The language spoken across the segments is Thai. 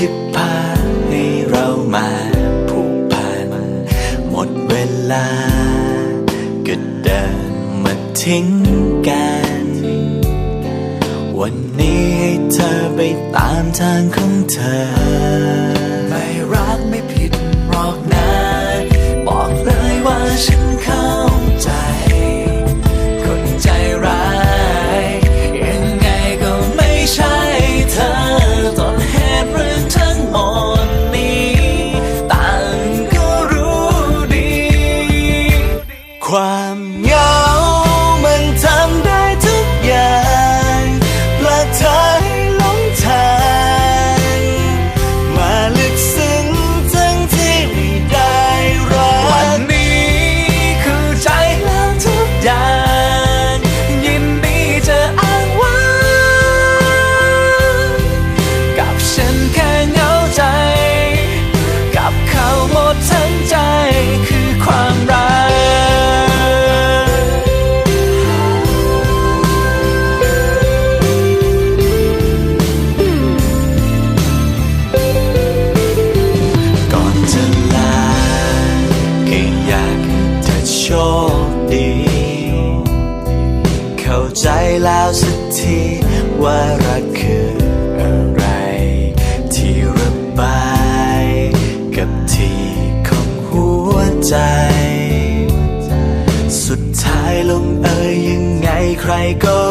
ที่พาให้เรามาผูกพันหมดเวลา ก็เดินมาทิ้งกัน วันนี้ให้เธอไปตามทางของเธอ ว่ารักคืออะไร ที่ระบายกับที่ของหัวใจ สุดท้ายลงเอยยังไงใครก็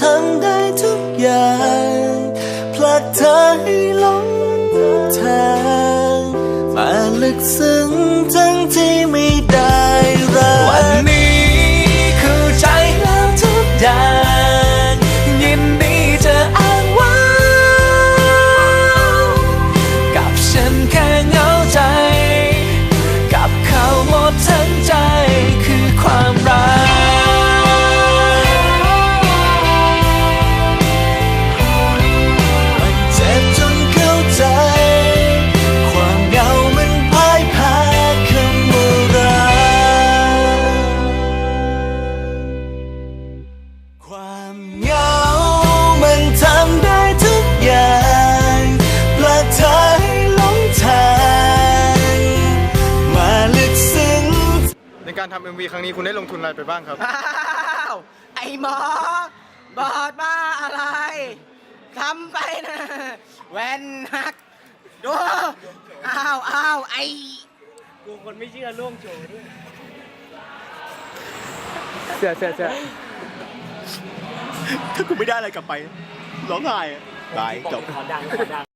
ทำได้ทุกอย่างผลักเธอให้หลงทางมาลึกซึ้งทั้งที่ไม่ การทำเอ็มวีครั้งนี้คุณได้ลงทุนอะไรไปบ้างครับ อ้าวไอหมอบอดมาอะไรทำไปนะแว่นหักดูอ้าวอ้าวไอ้กูคนไม่เชื่อล่วงโจด้วย เสียเสียเสียถ้ากูไม่ได้อะไรกลับไปร้องไห้อะตายจบ ขอดัดัง